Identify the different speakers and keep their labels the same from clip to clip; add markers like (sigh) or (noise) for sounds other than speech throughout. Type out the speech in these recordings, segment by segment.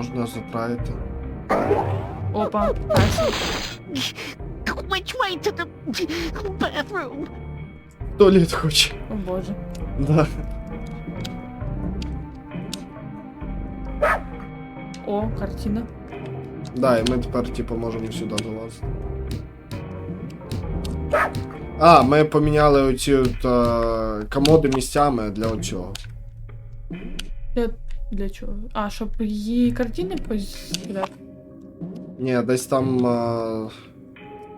Speaker 1: Можна заправити.
Speaker 2: Опа, перший.
Speaker 3: Which way to the bathroom?
Speaker 1: Туалет хоче.
Speaker 2: О боже.
Speaker 1: Да.
Speaker 2: О, картина.
Speaker 1: Да, і ми тепер, типу, можемо сюди залазити. А, ми поміняли оці от, е, комоди місцями для оцього.
Speaker 2: Для, чого? А, щоб її картини позкидати?
Speaker 1: Ні, десь там. Е...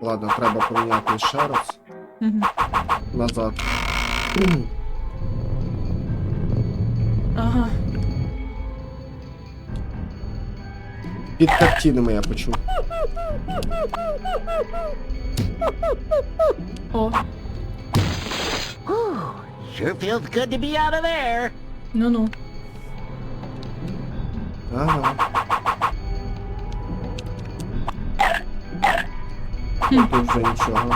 Speaker 1: Ладно, треба поміняти ще раз.
Speaker 2: Угу.
Speaker 1: Назад.
Speaker 2: Ага.
Speaker 1: Під картинами я почув.
Speaker 2: О,
Speaker 3: sure feels good to be out of there.
Speaker 2: ну-ну.
Speaker 1: Ага. Тут вже нічого.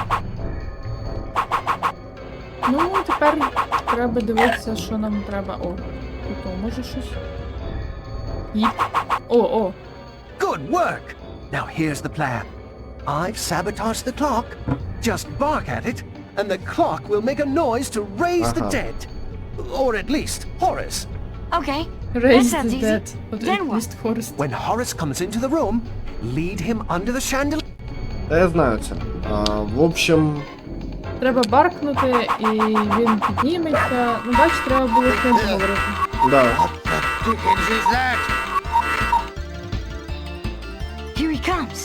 Speaker 2: Ну, тепер треба дивитися, що нам треба. О, тут о, може щось? Їдь. О, о.
Speaker 4: Good work! Now here's the plan. I've sabotaged the clock. Just bark at it, and the clock will make a noise to raise the
Speaker 1: Uh-huh.
Speaker 4: dead. Or at least Horace.
Speaker 5: Okay.
Speaker 2: Raise
Speaker 5: sounds
Speaker 2: the
Speaker 5: easy.
Speaker 2: dead. От
Speaker 5: Then what?
Speaker 2: Міст Форест.
Speaker 4: When Horace comes into the room, lead him under the chandelier.
Speaker 1: Та я знаю це. А, в общем,
Speaker 2: Треба баркнути, і він підніметься. Ну, бач, треба було з ним поговорити.
Speaker 1: да.
Speaker 3: What the dickens is that?
Speaker 5: Here he comes.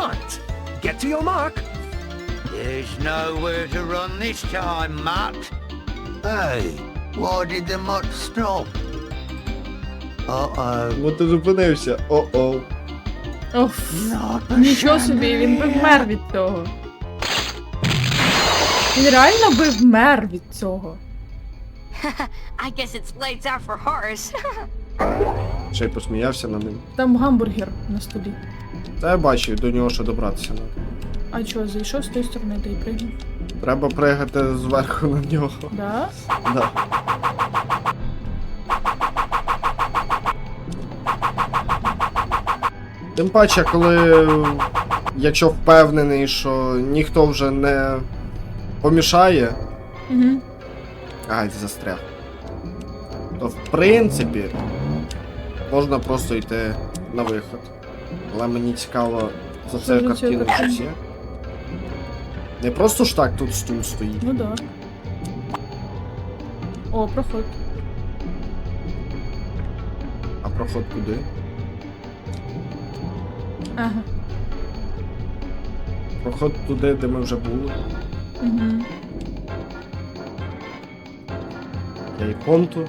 Speaker 4: Right. Get to your mark.
Speaker 3: There's nowhere to run this time, Mutt.
Speaker 6: Hey, why did the mutt stop? Uh-oh.
Speaker 1: Бо ти зупинився. О-о.
Speaker 2: Оф. Нічого собі, він би вмер від цього. Він реально би вмер від цього. (laughs)
Speaker 5: I guess it's lights out for Horace. (laughs)
Speaker 1: Ще й посміявся над ним.
Speaker 2: Там гамбургер на столі.
Speaker 1: Та я бачу, до нього ще добратися треба.
Speaker 2: А чого, зайшов з тої сторони та й пригнув?
Speaker 1: Треба пригати зверху на нього.
Speaker 2: Да?
Speaker 1: Да. Тим паче, коли якщо впевнений, що ніхто вже не помішає,
Speaker 2: Угу.
Speaker 1: ай, застряг. То в принципі можна просто йти на виход. Але мені цікаво за картиною? щось є. Не просто ж так тут стул стоїть.
Speaker 2: Ну да. О, проход.
Speaker 1: А проход куди?
Speaker 2: Ага.
Speaker 1: Проход туди, де ми вже були.
Speaker 2: Угу.
Speaker 1: Я і понту.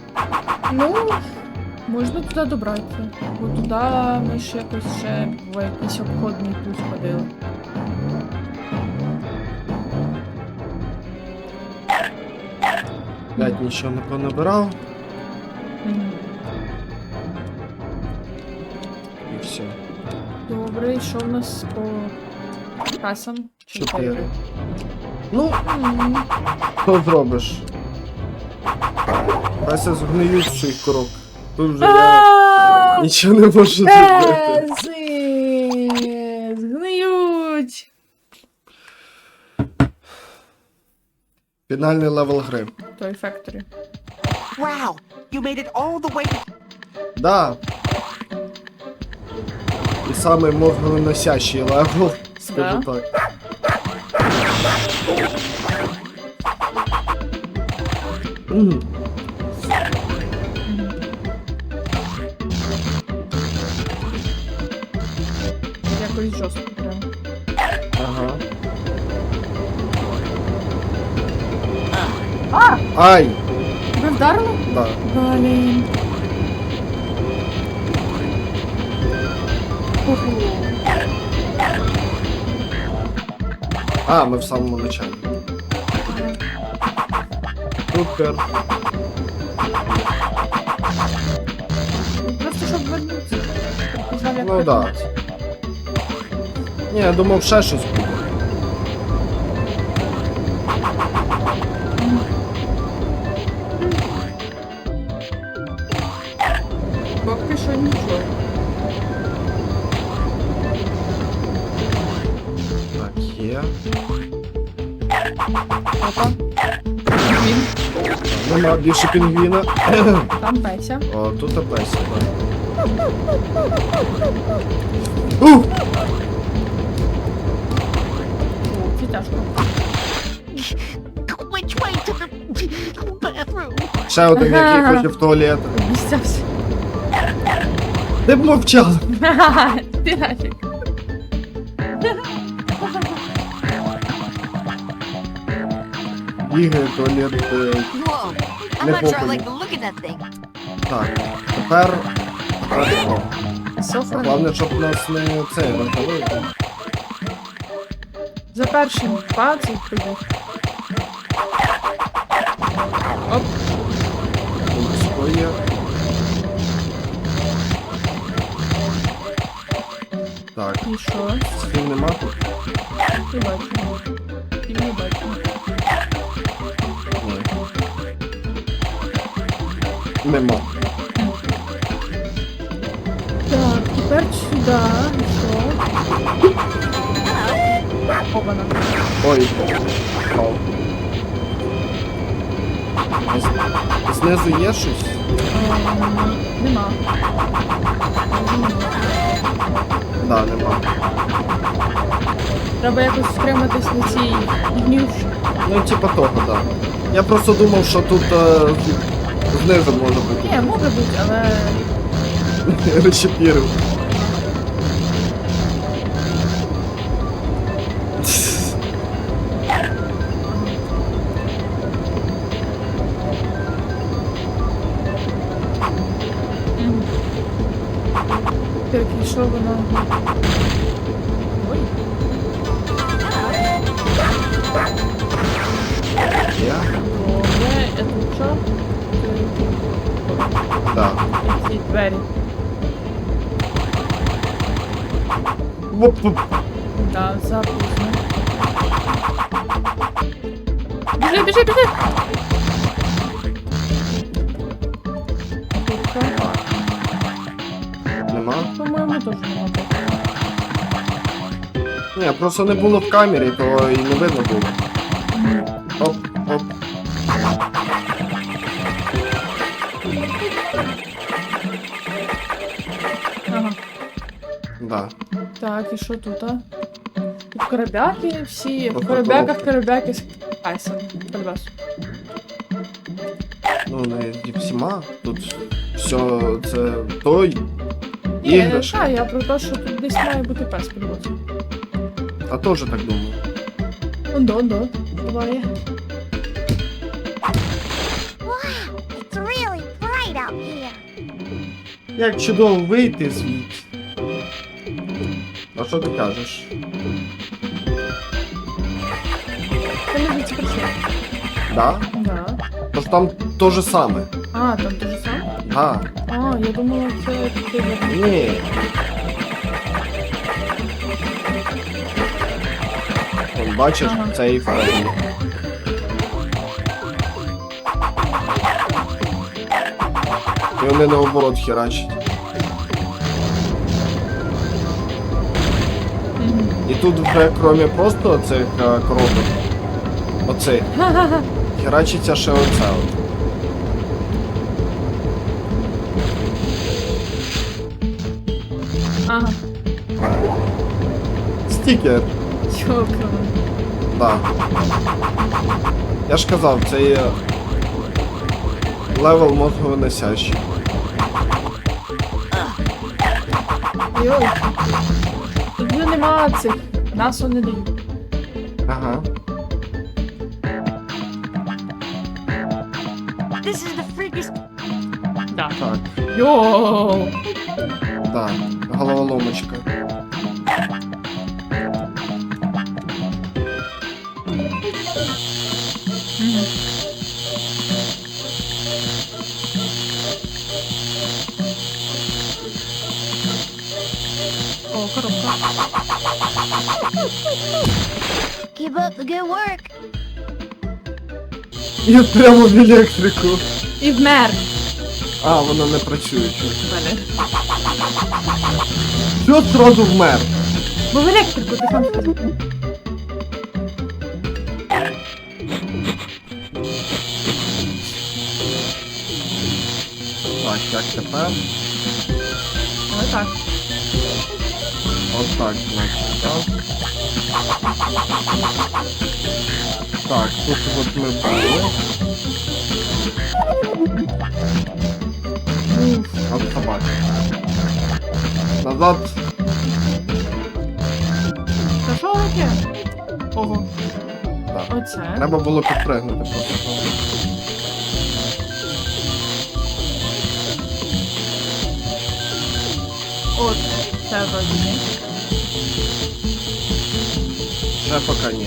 Speaker 2: Ну, можна туди добратися. Бо туди ми ж якось ще в якийсь обходний путь ходили.
Speaker 1: Блять, нічого не понабирав. І
Speaker 2: що в нас по касам?
Speaker 1: Чотири. Ну, що зробиш? Згниють з корок. Тут вже я нічого не можу зробити.
Speaker 2: Тези! Згниють!
Speaker 1: Фінальний левел гри.
Speaker 2: Той фекторі.
Speaker 4: Wow! You made it all the way
Speaker 1: Да. І самий мозгоносящий левел, скажу
Speaker 2: Да?
Speaker 1: так. М,
Speaker 2: Якось жорстко прям.
Speaker 1: Ага. А! Ай!
Speaker 2: Тебе вдарило?
Speaker 1: Да.
Speaker 2: Блін.
Speaker 1: А, ми в самому началі. Супер.
Speaker 2: Просто щоб вернутися.
Speaker 1: Ну да. Ні, я думав, ще щось буде.
Speaker 2: Поки що нічого.
Speaker 1: Є.
Speaker 2: Опа. Він.
Speaker 1: Нема більше пінгвіна.
Speaker 2: Там Песя.
Speaker 1: О, тут опесі, да. Ух!
Speaker 2: О, це тяжко.
Speaker 5: Which way to the bathroom?
Speaker 1: Ще один, який (laughs) хоче в туалет.
Speaker 2: Обіцявся.
Speaker 1: Ти б мовчав. (laughs)
Speaker 2: Ти нафіг.
Speaker 5: The look of that thing.
Speaker 1: Так, тепер.
Speaker 2: Софа.
Speaker 1: Головне, щоб нас не це вертали.
Speaker 2: За першим пацик прибіг. Оп.
Speaker 1: Так,
Speaker 2: І що?
Speaker 1: стін нема тут?
Speaker 2: Ти бачу.
Speaker 1: Нема.
Speaker 2: Так, тепер сюди. Що? Обана.
Speaker 1: Ой, впав. Знизу є щось?
Speaker 2: Ем, Нема.
Speaker 1: Да, нема.
Speaker 2: Треба якось стриматись на цій гнівші.
Speaker 1: Ну, типа того, да. Я просто думав, що тут е, знизу може бути.
Speaker 2: Ні, може бути, але
Speaker 1: Розчепірив. Да.
Speaker 2: Ці двері.
Speaker 1: Воп-воп.
Speaker 2: Да, запізно. Біжи, біжи, біжи!
Speaker 1: Нема?
Speaker 2: По-моєму, теж нема.
Speaker 1: Ні, просто не було в камері, то і не видно було.
Speaker 2: Так, і що тут, а? Тут коробяки всі, в коробяках коробяки з айсом. Подивись.
Speaker 1: Ну, не всіма. Тут все це той.
Speaker 2: Ні,
Speaker 1: Іграшки.
Speaker 2: та, я про те, що тут десь має бути пес, подивись.
Speaker 1: А теж так думаю.
Speaker 2: Буває.
Speaker 5: Really bright out here.
Speaker 1: Як чудово вийти звідти. Що ти кажеш?
Speaker 2: Це не прийшов.
Speaker 1: Да?
Speaker 2: Да.
Speaker 1: Тож там то же саме.
Speaker 2: А, там те ж саме?
Speaker 1: Да.
Speaker 2: А, я думала, це ти.
Speaker 1: Ні. Вон, бачиш,
Speaker 2: Ага.
Speaker 1: це і фарбі. І вони наоборот херачать. І тут вже, крім просто цих е, коробок, оцих, (laughs) херачиться ще оце. от.
Speaker 2: Ага.
Speaker 1: Стікер.
Speaker 2: Чокола.
Speaker 1: Да. Я ж казав, це є левел мозговиносящий.
Speaker 2: Йой. Нема цих. Насу не дають.
Speaker 1: Ага.
Speaker 5: This is the freakiest.
Speaker 2: Да.
Speaker 1: Так,
Speaker 2: Йоу.
Speaker 1: да. Головоломочка.
Speaker 5: Keep up the good work.
Speaker 1: Я прямо в електрику.
Speaker 2: І вмер.
Speaker 1: А, воно не працює.
Speaker 2: Мене.
Speaker 1: Все зразу вмер.
Speaker 2: Бо в електрику ти сам сказав.
Speaker 1: Так, як тепер?
Speaker 2: Ось так.
Speaker 1: От так, значить, так. Так, тут от ми були. От собака. Назад.
Speaker 2: Та що таке? Ого,
Speaker 1: Так.
Speaker 2: оце.
Speaker 1: Треба було підпригнути просто.
Speaker 2: От, це вроді ні.
Speaker 1: Ще поки ні.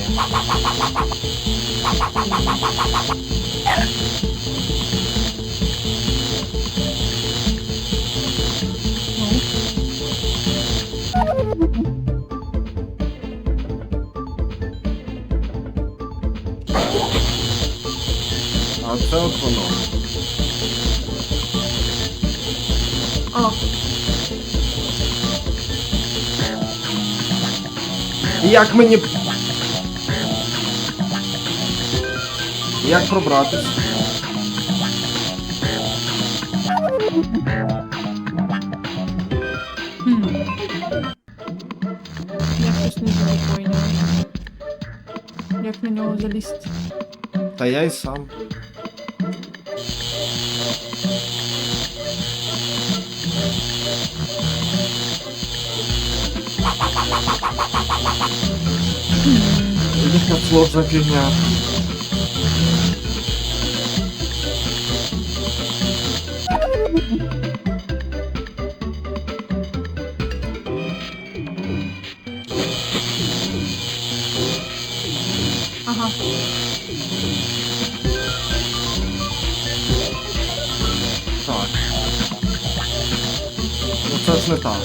Speaker 1: А це Як мені. Як пробратись?
Speaker 2: Я щось не знаю поняла. Як на нього залізти?
Speaker 1: Та я й сам. Яка сложна фігня.
Speaker 2: Ага.
Speaker 1: Так. Ну це ж не так.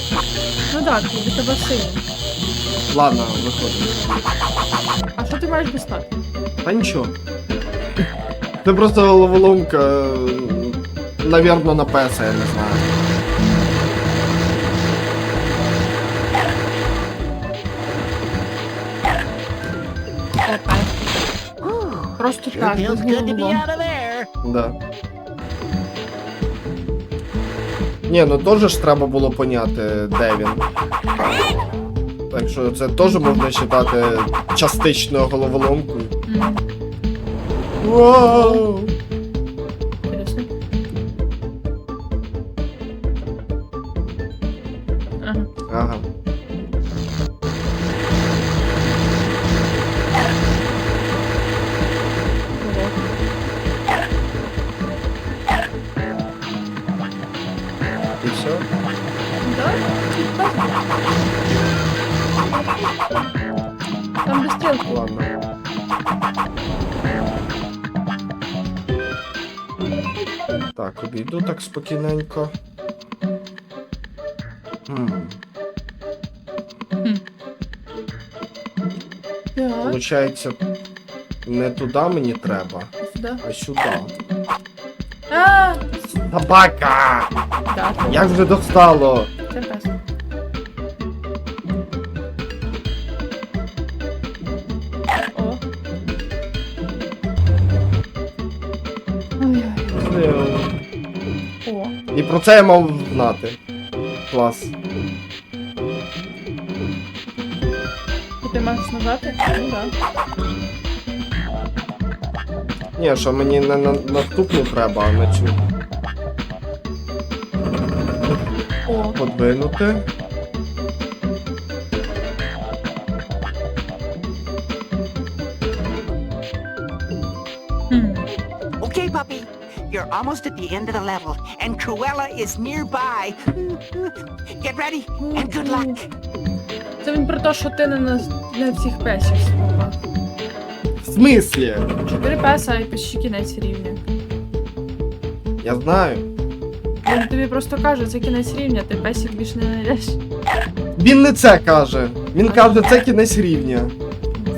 Speaker 2: Ну так, від тебе сильно.
Speaker 1: Ладно, виходимо.
Speaker 2: А що ти маєш достати?
Speaker 1: Та нічого. Це просто головоломка. е, Навірно, на PS, я не знаю.
Speaker 2: Просто так,
Speaker 3: feels good to be out of there.
Speaker 1: Да. Ні, ну теж ж треба було поняти, де він. Так що це теж можна вважати частичною головоломкою. Вау! Так, обійду так спокійненько.
Speaker 2: Так,
Speaker 1: Получається, не туди мені треба,
Speaker 2: сюди.
Speaker 1: а сюди.
Speaker 2: А,
Speaker 1: Собака! Як вже достало? Про це я мав знати. Клас.
Speaker 2: І ти маєш нажати? Ну так.
Speaker 1: Ні, що мені на, на наступну треба, а на цю
Speaker 2: О.
Speaker 1: подвинути.
Speaker 7: You're almost at the end of the level, and Cruella is nearby. Get ready, and good luck.
Speaker 2: Це він про те, що ти не на не всіх песів спробував.
Speaker 1: В смислі?
Speaker 2: Чотири песа і почти кінець рівня.
Speaker 1: Я знаю.
Speaker 2: Він тобі просто каже, це кінець рівня, ти песів більше не знайдеш.
Speaker 1: Він не це каже. Він каже, це кінець рівня.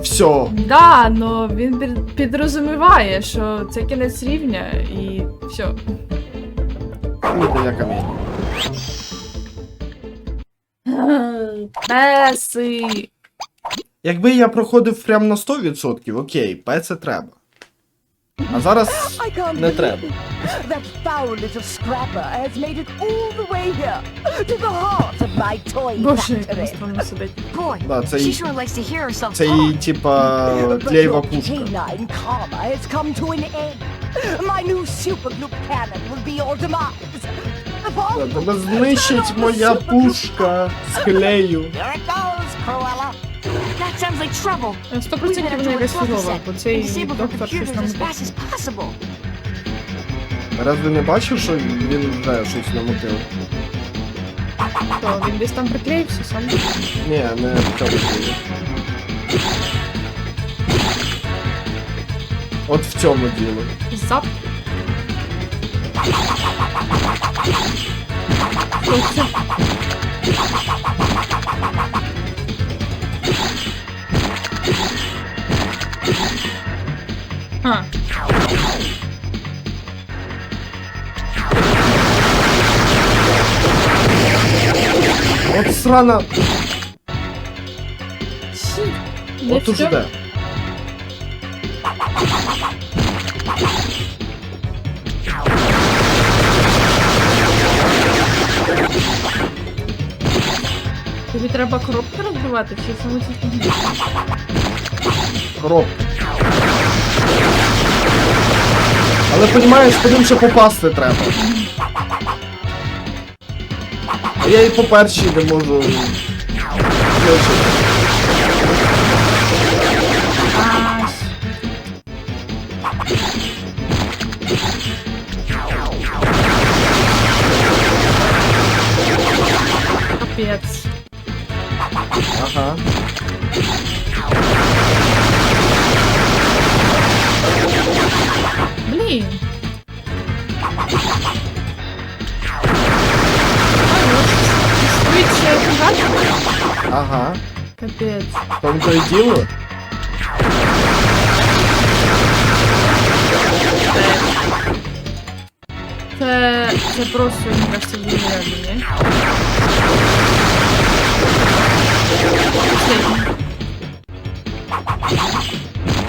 Speaker 1: Все.
Speaker 2: Да, но він під- підрозуміває, що це кінець рівня і все.
Speaker 1: Іде я камінь.
Speaker 2: Песи.
Speaker 1: Якби я проходив прям на 100%, окей, П це треба. А зараз
Speaker 8: I can't
Speaker 1: не
Speaker 8: believe
Speaker 1: треба.
Speaker 8: it. That foul little scrapper has made it all the way here, to the heart of my toy
Speaker 2: Боже, як вона
Speaker 8: factory.
Speaker 2: странно сидить.
Speaker 5: Boy,
Speaker 1: Да, це
Speaker 5: she
Speaker 1: її-
Speaker 5: sure likes to hear herself
Speaker 1: Це
Speaker 5: talk.
Speaker 1: її, типа,
Speaker 8: But
Speaker 1: тлеєва
Speaker 8: your
Speaker 1: пушка.
Speaker 8: canine karma has come to an end. My new supergloop cannon will be your demise. The
Speaker 1: Да,
Speaker 8: bomb
Speaker 1: Тебе знищить моя пушка з клею.
Speaker 7: Here it goes, Cruella.
Speaker 2: Сто
Speaker 5: We better
Speaker 2: процентів вона
Speaker 5: do what
Speaker 2: якась
Speaker 5: Fluffy
Speaker 2: фігова,
Speaker 5: said
Speaker 2: бо
Speaker 5: and
Speaker 2: цей
Speaker 5: disable the
Speaker 2: доктор щось
Speaker 5: computers
Speaker 2: нам
Speaker 5: as
Speaker 2: буде.
Speaker 5: fast as possible.
Speaker 1: Разве не бачив, що він вже щось намутив?
Speaker 2: То він десь там приклеївся сам.
Speaker 1: Ні, не в цьому ділі. От в цьому діло.
Speaker 2: Зап. Що це? А,
Speaker 1: От срана.
Speaker 2: не
Speaker 1: От тут
Speaker 2: все.
Speaker 1: де.
Speaker 2: Тобі треба коробки розбивати, чи саме ці фігні?
Speaker 1: Але понімаєш, по ним ще попасти треба. А я і по першій не можу.
Speaker 2: Капець.
Speaker 1: Ага.
Speaker 2: Блін. Швидше грати?
Speaker 1: Ага.
Speaker 2: Капець.
Speaker 1: В тому то й діло.
Speaker 2: Це, це просто, мені кажется, нереально, ні?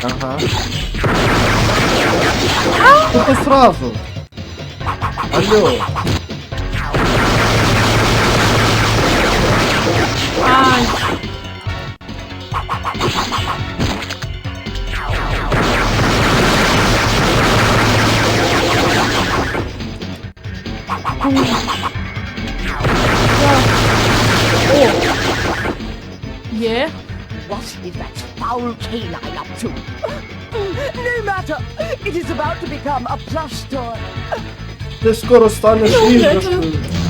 Speaker 2: Последній.
Speaker 1: Ага. Только сразу. Алло.
Speaker 2: Ай. Є.
Speaker 8: What is that foul canine up to? (clears throat) no matter. It is about to become a plush toy.
Speaker 1: Ty skoro staniesz, widzisz.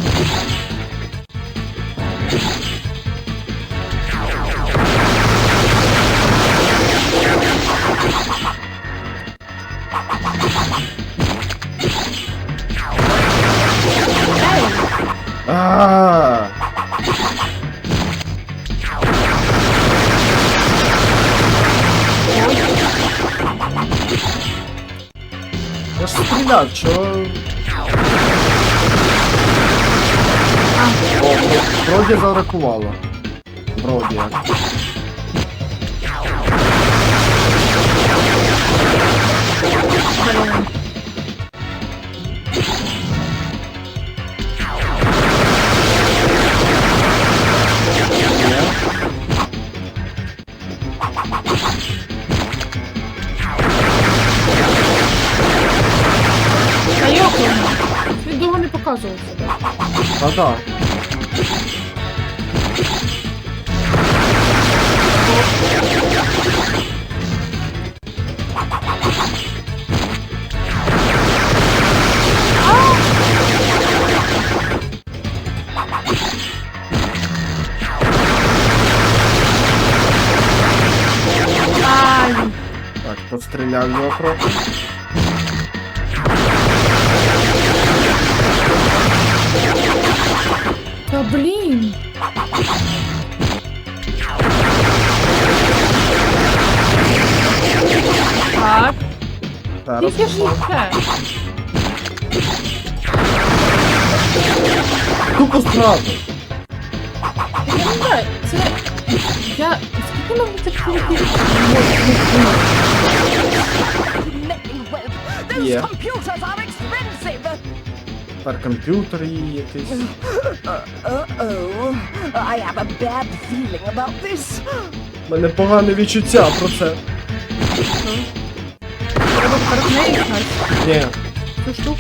Speaker 1: вроді зарахувало. Вроді.
Speaker 2: Блін. Та йоханий. Він довго не показував себе.
Speaker 1: Та-да.
Speaker 2: Ай.
Speaker 1: Постріляв його трохи.
Speaker 2: Та блін. Так.
Speaker 1: Зараз.
Speaker 2: Тільки ж їхе.
Speaker 1: Тупо зразу.
Speaker 2: Я не знаю, це... Я... Скільки нам це полетів?
Speaker 8: Expensive.
Speaker 1: Тепер комп'ютер її якийсь.
Speaker 8: I have a bad feeling about this.
Speaker 1: У мене погане відчуття про це.
Speaker 2: Треба гнати
Speaker 1: Ні.
Speaker 2: цю штуку.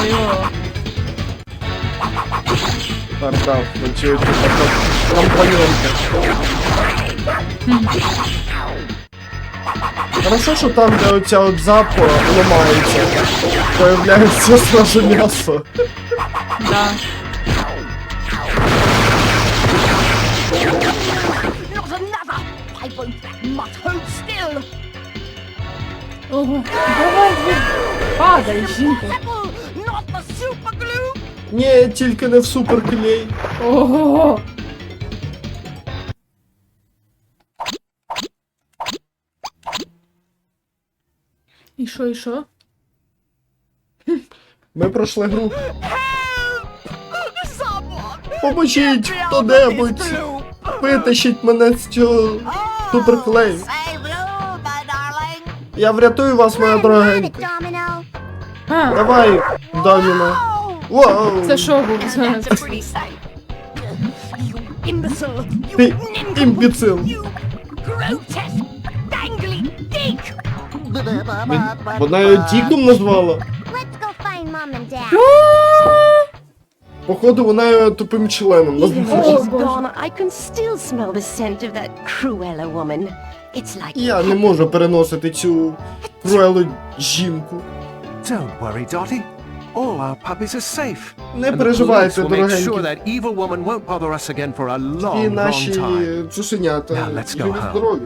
Speaker 2: Ой, о.
Speaker 1: Так, так, почують компоненти. Хорошо, що там, де оця от запа ламається, появляється сразу м'ясо.
Speaker 2: Да.
Speaker 8: Not another. I won't mutt hold still.
Speaker 2: Ого. Давай, ви падай, жінка.
Speaker 8: Pebble, not the super glue.
Speaker 1: Ні, тільки не в суперклей.
Speaker 2: Ого. І що, і що?
Speaker 1: Ми пройшли гру. Поможіть хто-небудь! Витащіть мене з цього суперклею.
Speaker 5: My darling.
Speaker 1: Я врятую вас, моя дорогенька.
Speaker 2: А,
Speaker 1: Давай, Доміно. Воу!
Speaker 2: це що був за...
Speaker 5: It's a pretty sight.
Speaker 8: You imbecile. You
Speaker 1: Ти імбіцил. Вона його діком назвала. Походу, вона його тупим членом назвала. Я не можу переносити цю круелу жінку.
Speaker 4: Don't worry, Dottie. All our puppies are safe.
Speaker 1: Не переживайте, дорогенькі. І наші цуценята
Speaker 4: Now, let's go
Speaker 1: живі
Speaker 4: home.
Speaker 1: здорові.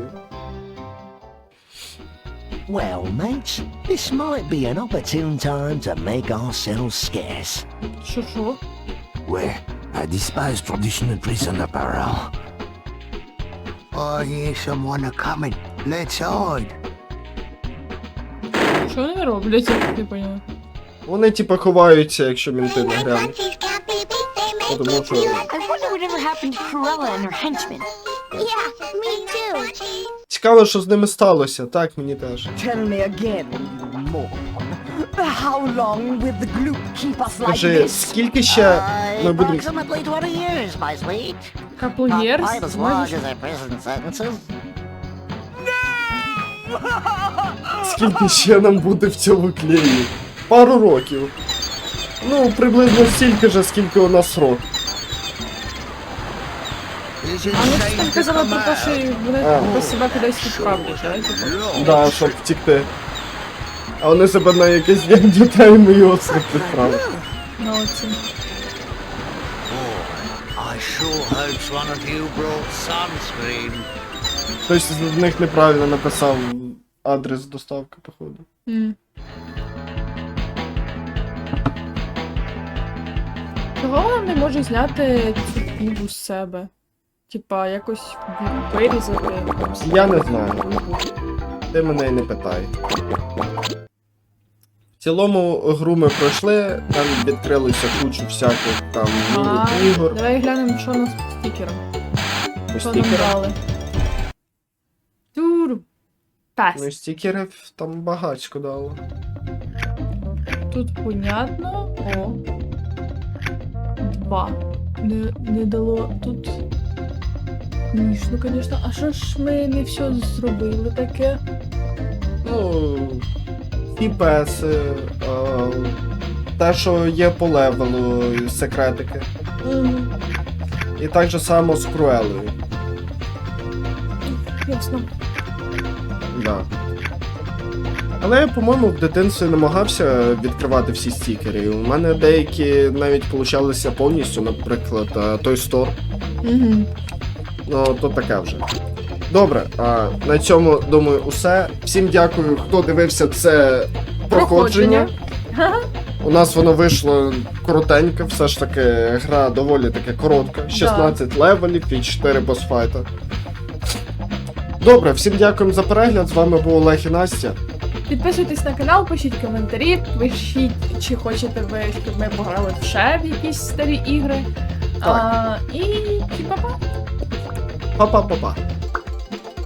Speaker 6: Well, mates, this might be an opportune time to make ourselves scarce.
Speaker 2: Що, що?
Speaker 6: Where I despise traditional prison apparel. I hear someone a coming. Let's hide.
Speaker 2: Що вони роблять, я не поняла.
Speaker 1: Вони типа ховаються, якщо мінти не глянуть. Тому що
Speaker 5: I wonder whatever happened to Cruella and her henchmen. Yeah, me too.
Speaker 1: цікаво, що з ними сталося. Так, мені теж.
Speaker 8: Tell me again, you moron. How long will the glue keep us like
Speaker 1: Скажи,
Speaker 8: this?
Speaker 1: скільки ще ми будемо.
Speaker 6: Approximately 20 years, my sweet.
Speaker 2: Каплоєр?
Speaker 6: Not quite as long as their prison sentences.
Speaker 1: Скільки ще нам буде в цьому клеї? Пару років. Ну, приблизно стільки же, скільки у нас рок.
Speaker 2: А ну
Speaker 6: safe
Speaker 2: там
Speaker 6: come
Speaker 2: про те, що вони
Speaker 1: А.
Speaker 2: типу, себе кудись відправлять, да?
Speaker 1: Да, щоб втікти. А вони себе на якесь день дітей мої ослик відправили.
Speaker 2: На оці.
Speaker 3: I sure hope one of you brought sunscreen.
Speaker 1: Хтось з них неправильно написав адрес доставки, походу.
Speaker 2: М. Чого вона не може зняти цю книгу з себе? Типа, якось вирізати.
Speaker 1: Я не знаю. Ти мене й не питай. В цілому гру ми пройшли, там відкрилися кучу всяких там міні-ігор.
Speaker 2: Давай глянемо, що у нас по стікерам.
Speaker 1: По
Speaker 2: Що нам
Speaker 1: стікерам.
Speaker 2: дали. Тур. Пес.
Speaker 1: Ну, і стікерів там багатько дало.
Speaker 2: Тут понятно. О. Два. Не, не дало тут. Смішно, звісно. А що ж ми не все зробили таке?
Speaker 1: Ну, FPS, е, те, що є по левелу, секретики.
Speaker 2: Мгм.
Speaker 1: І так же само з Круелою.
Speaker 2: Ясно.
Speaker 1: Да. Але я, по-моєму, в дитинстві намагався відкривати всі стікери. У мене деякі навіть получалися повністю, наприклад, Toy Store.
Speaker 2: Угу.
Speaker 1: Ну, то таке вже. Добре, а на цьому думаю, усе. Всім дякую, хто дивився це проходження. У нас воно вийшло коротеньке, все ж таки гра доволі таки коротка. 16 левелів і 4 босфайта. Добре, всім дякуємо за перегляд. З вами був Олег і Настя.
Speaker 2: Підписуйтесь на канал, пишіть коментарі, пишіть, чи хочете ви, щоб ми пограли в ще в якісь старі ігри. А, і па-па.
Speaker 1: Па-па-па-па.